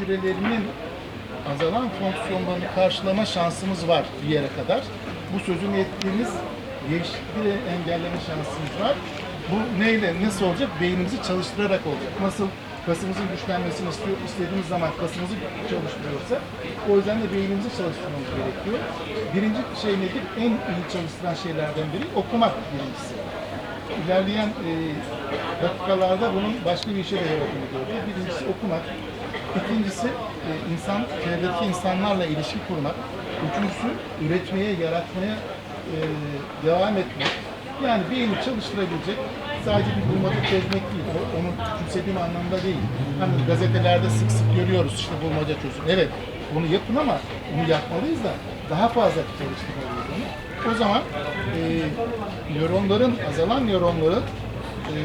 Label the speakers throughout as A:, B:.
A: hücrelerinin azalan fonksiyonlarını karşılama şansımız var bir yere kadar. Bu sözünü ettiğimiz değişiklikleri engelleme şansımız var. Bu neyle, nasıl olacak? Beynimizi çalıştırarak olacak. Nasıl kasımızın güçlenmesini istiyor, istediğimiz zaman kasımızı çalıştırıyorsa o yüzden de beynimizi çalıştırmamız gerekiyor. Birinci şey nedir? En iyi çalıştıran şeylerden biri okumak birincisi. İlerleyen e, dakikalarda bunun başka bir işe de gördük. Birincisi okumak. İkincisi e, insan, çevredeki insanlarla ilişki kurmak. Üçüncüsü üretmeye, yaratmaya e, devam etmek. Yani beyni çalıştırabilecek sadece bir bulmaca çözmek değil. O, onu küçümsediğim anlamda değil. Hani gazetelerde sık sık görüyoruz işte bulmaca çözüm. Evet bunu yapın ama bunu yapmalıyız da daha fazla çalıştırmalıyız onu. O zaman e, nöronların, azalan nöronların e,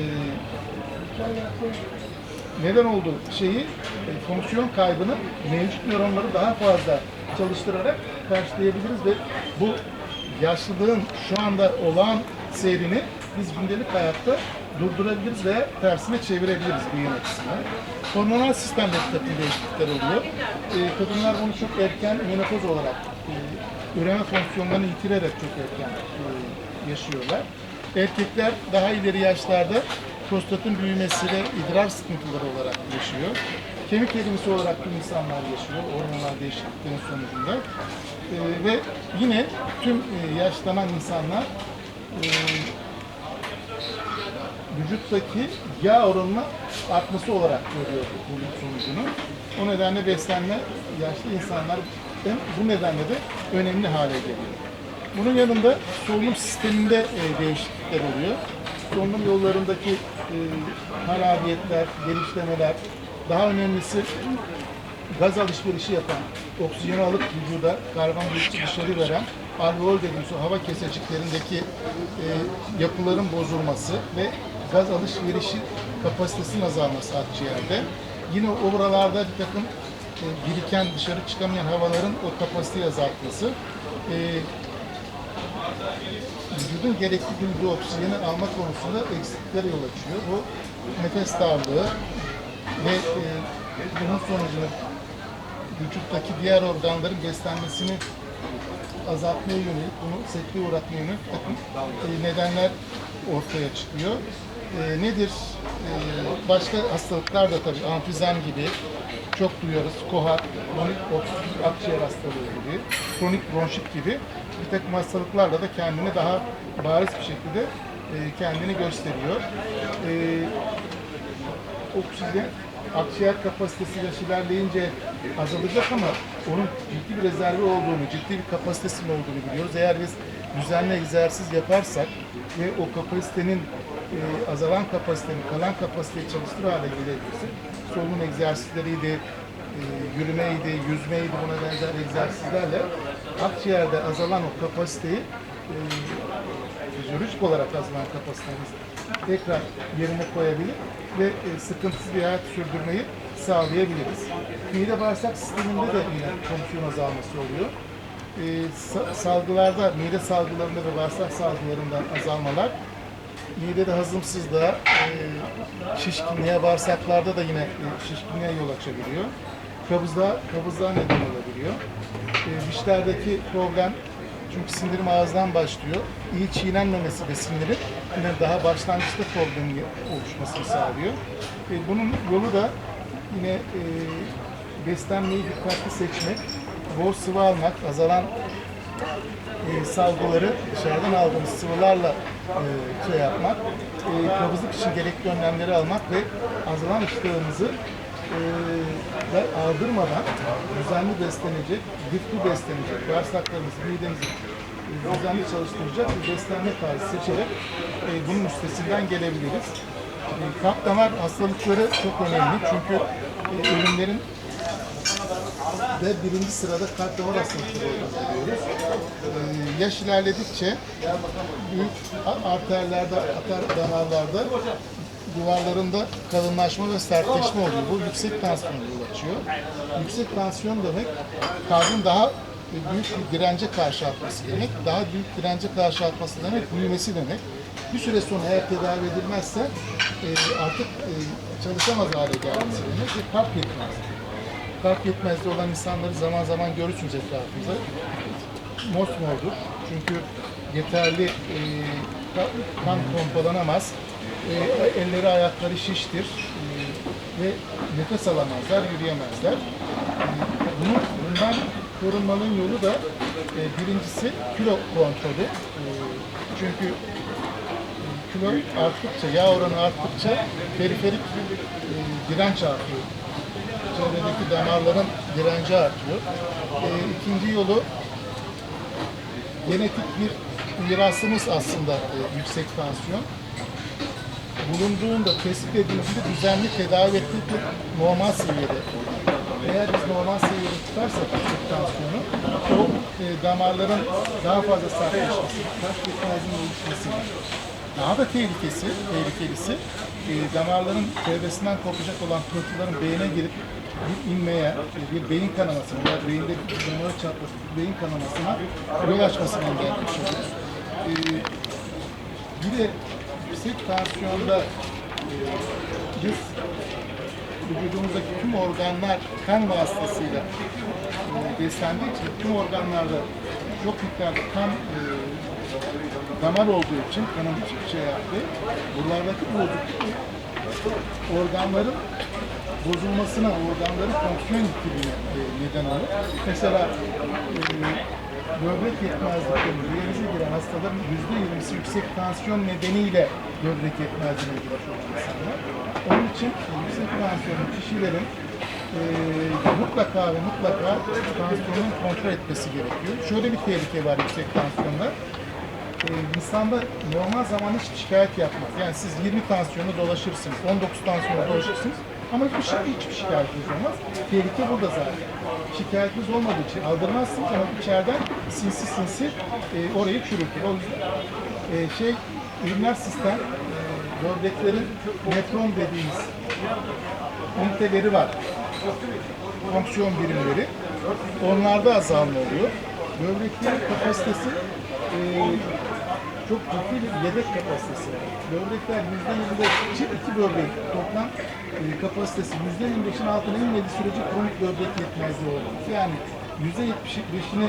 A: neden olduğu şeyi, e, fonksiyon kaybını mevcut nöronları daha fazla çalıştırarak karşılayabiliriz ve bu yaşlılığın şu anda olağan seyrini biz gündelik hayatta durdurabiliriz veya tersine çevirebiliriz beyin açısından. Hormonal sistemde takım değişiklikler oluyor. E, kadınlar bunu çok erken menopoz olarak e, üreme fonksiyonlarını yitirerek çok erken e, yaşıyorlar. Erkekler daha ileri yaşlarda prostatın büyümesi ve idrar sıkıntıları olarak yaşıyor. Kemik erimisi olarak tüm insanlar yaşıyor hormonal değişikliklerin sonucunda. E, ve yine tüm e, yaşlanan insanlar e, vücuttaki yağ oranının artması olarak görüyor bunun sonucunu. O nedenle beslenme yaşlı insanlar bu nedenle de önemli hale geliyor. Bunun yanında solunum sisteminde e, değişiklikler oluyor. Solunum yollarındaki e, harabiyetler, genişlemeler, daha önemlisi gaz alışverişi yapan, oksijeni alıp vücuda karbondioksit dışarı veren alveol dediğimiz hava keseciklerindeki e, yapıların bozulması ve gaz alışverişi kapasitesinin azalması akciğerde. Yine o buralarda bir takım e, biriken dışarı çıkamayan havaların o kapasiteyi azaltması. E, vücudun gerekli duyduğu oksijeni alma konusunda eksikliklere yol açıyor. Bu nefes darlığı ve e, bunun sonucunda vücuttaki diğer organların beslenmesini azaltmaya yönelik, bunu sekteye uğratmaya yönelik e, nedenler ortaya çıkıyor. E, nedir? E, başka hastalıklar da tabii amfizem gibi çok duyuyoruz. Kohar, kronik obstrüktif akciğer hastalığı gibi, kronik bronşit gibi bir takım hastalıklarla da kendini daha bariz bir şekilde e, kendini gösteriyor. E, oksijen akciğer kapasitesi yaş ilerleyince azalacak ama onun ciddi bir rezervi olduğunu, ciddi bir kapasitesinin olduğunu biliyoruz. Eğer biz düzenli egzersiz yaparsak ve o kapasitenin e, azalan kapasitenin kalan kapasiteyi çalıştır hale gelebilirsek solunum egzersizleriydi, e, yürümeydi, yüzmeydi buna benzer egzersizlerle akciğerde azalan o kapasiteyi e, fizyolojik olarak azalan kapasitemiz tekrar yerine koyabilir ve e, sıkıntısız bir hayat sürdürmeyi sağlayabiliriz. Mide bağırsak sisteminde de yine fonksiyon azalması oluyor. E, sa- salgılarda, mide salgılarında ve bağırsak salgılarından azalmalar, midede hazımsızlığa, e, şişkinliğe, bağırsaklarda da yine e, şişkinliğe yol açabiliyor. Kabızlığa, kabızlığa neden olabiliyor. E, dişlerdeki problem çünkü sindirim ağızdan başlıyor. İyi çiğnenmemesi ve sindirim yine daha başlangıçta problemin oluşmasını sağlıyor. E, bunun yolu da yine e, beslenmeyi dikkatli seçmek, bol sıvı almak, azalan e, salgıları dışarıdan aldığımız sıvılarla e, şey yapmak, e, kabızlık için gerekli önlemleri almak ve azalan iştahımızı e, da aldırmadan düzenli beslenecek, lifli beslenecek, bağırsaklarımızı, midemizi düzenli çalıştıracak bir beslenme tarzı seçerek e, bunun üstesinden gelebiliriz. E, kalp damar hastalıkları çok önemli çünkü e, ölümlerin ve birinci sırada kalp damar hastalıkları olduğunu biliyoruz. Ee, yaş ilerledikçe büyük arterlerde, arter damarlarda duvarlarında kalınlaşma ve sertleşme oluyor. Bu yüksek tansiyona yol açıyor. Yüksek tansiyon demek kalbin daha büyük bir dirence karşı atması demek. Daha büyük dirence karşı atması demek büyümesi demek. Bir süre sonra eğer tedavi edilmezse e, artık e, çalışamaz hale gelmesi demek ve kalp yetmez. kalp yetmezliği olan insanları zaman zaman görürsünüz etrafınızda. Mosmordur. Çünkü yeterli e, kan pompalanamaz. E, elleri ayakları şiştir. E, ve nefes alamazlar, yürüyemezler. E, bunu, bundan korunmanın yolu da e, birincisi kilo kontrolü. E, çünkü kilo arttıkça, yağ oranı arttıkça periferik e, direnç artıyor. Çevredeki damarların direnci artıyor. E, ikinci yolu genetik bir mirasımız aslında e, yüksek tansiyon. Bulunduğunda, tespit edildiğinde düzenli tedavi etmek normal seviyede. Eğer biz normal seviyede tutarsak yüksek tansiyonu, o e, damarların daha fazla sertleşmesi, kalp yetmezliğinin oluşması, daha da tehlikesi, tehlikelisi e, damarların çevresinden kopacak olan pıhtıların beyne girip bir inmeye, bir beyin kanamasına veya beyinde damarı çatlatıp beyin kanamasına yol açmasını engellemiş oluruz. E, bir de yüksek tansiyonda e, biz vücudumuzdaki tüm organlar kan vasıtasıyla e, beslendiği için tüm organlarda çok miktarda kan e, damar olduğu için kanın şey yaptığı buralardaki bozukluk organların bozulmasına, organların fonksiyon yitiriğine e, neden olur. Mesela e, böbrek yetmezliklerinin diyalize giren hastaların yüzde yirmisi yüksek tansiyon nedeniyle böbrek yetmezliğine olan insanlar. Onun için yüksek tansiyonlu kişilerin e, mutlaka ve mutlaka tansiyonun kontrol etmesi gerekiyor. Şöyle bir tehlike var yüksek tansiyonda e, insanda normal zaman hiçbir şikayet yapmaz. Yani siz 20 tansiyonu dolaşırsınız, 19 tansiyonu dolaşırsınız ama hiçbir, şey, hiçbir şikayetiniz olmaz. Tehlike burada zaten. Şikayetiniz olmadığı için aldırmazsınız ama içeriden sinsi sinsi e, orayı çürütür. O yüzden e, şey, üriner sistem, e, böbreklerin metron dediğimiz üniteleri var. Fonksiyon birimleri. Onlarda azalma oluyor. Böbreklerin kapasitesi e, çok ciddi bir yedek kapasitesi var. Böbrekler %25, çift iki böbrek toplam e, kapasitesi %25'in altına inmediği sürece kronik böbrek yetmezliği olur. Yani %75'ini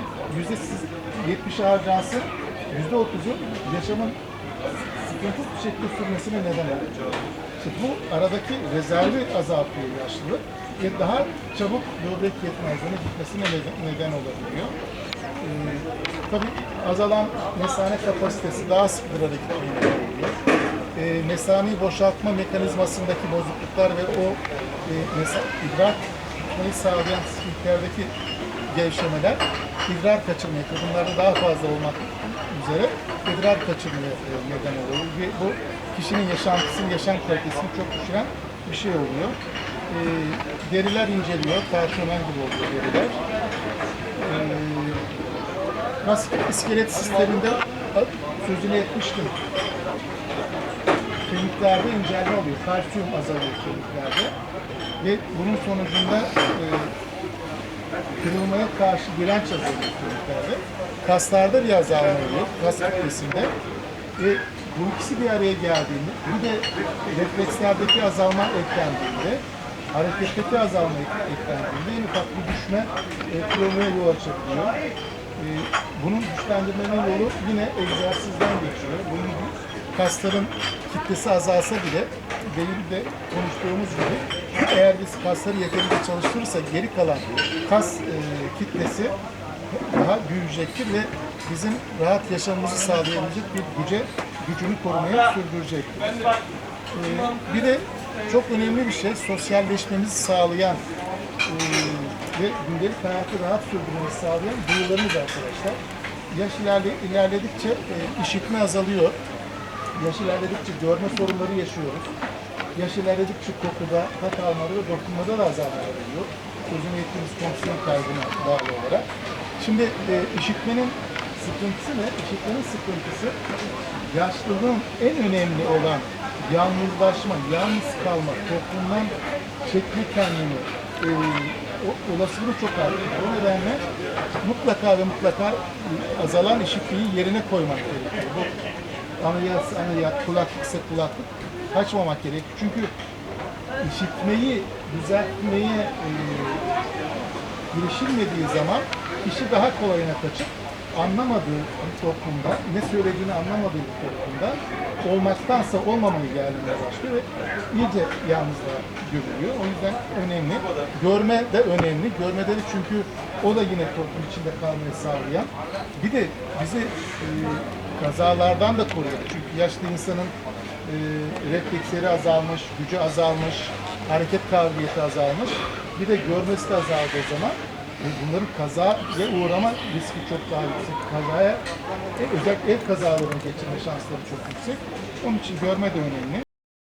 A: %70'i harcansın, %30'u yaşamın sıkıntısız bir şekilde sürmesine neden olur. İşte bu aradaki rezervi azaltıyor yaşlılık ve daha çabuk böbrek yetmezliğine gitmesine neden, neden olabiliyor. Ee, tabii azalan mesane kapasitesi daha sık bir hareket oluyor. Ee, mesaneyi boşaltma mekanizmasındaki bozukluklar ve o e, mesa, idrar tutmayı sağlayan sfinkterdeki gevşemeler idrar kaçırmaya, kadınlarda daha fazla olmak üzere idrar kaçırmaya e, neden oluyor. Ve bu kişinin yaşantısını, yaşam kalitesini çok düşüren bir şey oluyor. Ee, deriler inceliyor, parşömen gibi oluyor deriler. Kas iskelet sisteminde sözünü etmiştim. Kemiklerde incelme oluyor. Kalsiyum azalıyor kemiklerde. Ve bunun sonucunda e, kırılmaya karşı direnç azalıyor kemiklerde. Kaslarda bir azalma oluyor. Kas kütlesinde. Ve bu ikisi bir araya geldiğinde, bir de reflekslerdeki azalma eklendiğinde, hareketteki azalma ek- eklendiğinde en ufak bir düşme e, kırılmaya yol açabiliyor. E, bunun güçlendirmenin yolu yine egzersizden geçiyor. Bunun kasların kitlesi azalsa bile benim de konuştuğumuz gibi eğer biz kasları yeterince çalıştırırsak geri kalan kas e, kitlesi daha büyüyecektir ve bizim rahat yaşamımızı sağlayabilecek bir güce gücünü korumaya sürdürecektir. Ee, bir de çok önemli bir şey sosyalleşmemizi sağlayan e, ve gündelik hayatı rahat sürdürmemizi sağlayan duyularımız arkadaşlar. Yaş ilerle, ilerledikçe e, işitme azalıyor. Yaş ilerledikçe görme sorunları yaşıyoruz. Yaş ilerledikçe kokuda, tat almada ve dokunmada da azalma oluyor. Sözünü ettiğimiz fonksiyon kaybına bağlı olarak. Şimdi e, işitmenin sıkıntısı ne? İşitmenin sıkıntısı yaşlılığın en önemli olan yalnızlaşma, yalnız kalma, toplumdan çekme kendini e, olasılığı çok artıyor. O nedenle mutlaka ve mutlaka azalan işitmeyi yerine koymak gerekiyor. Bu ameliyat, ameliyat, kulaklıksa kulaklık kaçmamak gerekiyor. Çünkü işitmeyi düzeltmeye e, girişilmediği zaman kişi daha kolayına kaçıp anlamadığı toplumda, ne söylediğini anlamadığı toplumda olmaktansa olmamayı gelmeye başlıyor ve iyice yalnızlığa gömülüyor. O yüzden önemli. Görme de önemli. Görmede de çünkü o da yine toplum içinde kalmayı sağlayan. Bir de bizi e, kazalardan da koruyor. Çünkü yaşlı insanın e, refleksleri azalmış, gücü azalmış, hareket kabiliyeti azalmış. Bir de görmesi de azaldığı zaman bunların kazaya uğrama riski çok daha yüksek. Kazaya, e, özellikle ev kazalarını geçirme şansları çok yüksek. Onun için görme de önemli.